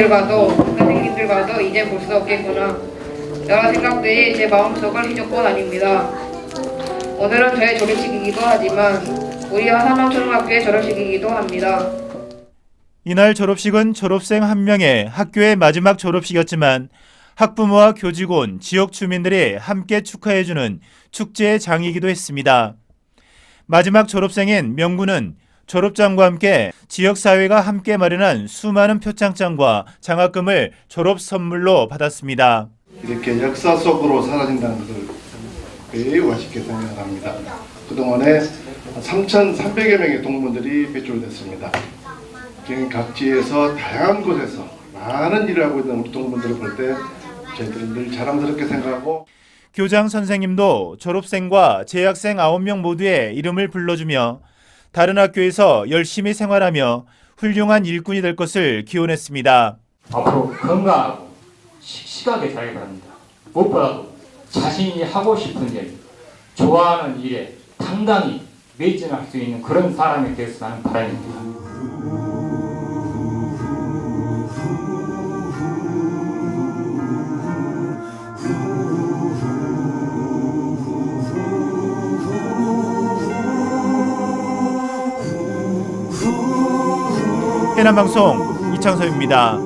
선생님들과도 선생님들과도 이제 볼 수 없겠구나. 여러 생각들이 제 마음속을 휘젓고 다닙니다. 오늘은 저의 졸업식이기도 하지만 우리 하산남초등학교의 졸업식이기도 합니다. 이날 졸업식은 졸업생 한 명의 학교의 마지막 졸업식이었지만 학부모와 교직원, 지역 주민들이 함께 축하해주는 축제의 장이기도 했습니다. 마지막 졸업생인 명구는 졸업장과 함께 지역사회가 함께 마련한 수많은 표창장과 장학금을 졸업 선물로 받았습니다. 이렇게 역사 속으로 사라진다는 것을 매우 아쉽게 생각합니다. 그동안에 3,300여 명의 동문들이 배출됐습니다. 경기 각지에서 다양한 곳에서 많은 일을 하고 있는 우리 동문들을 볼 때 저희들은 늘 자랑스럽게 생각하고 교장 선생님도 졸업생과 재학생 9명 모두의 이름을 불러주며 다른 학교에서 열심히 생활하며 훌륭한 일꾼이 될 것을 기원했습니다. 앞으로 건강하고 씩씩하게 살기 바랍니다. 무엇보다도 자신이 하고 싶은 일, 좋아하는 일에 당당히 매진할 수 있는 그런 사람이 되었으면 하는 바람입니다. 해남방송 이창섭입니다.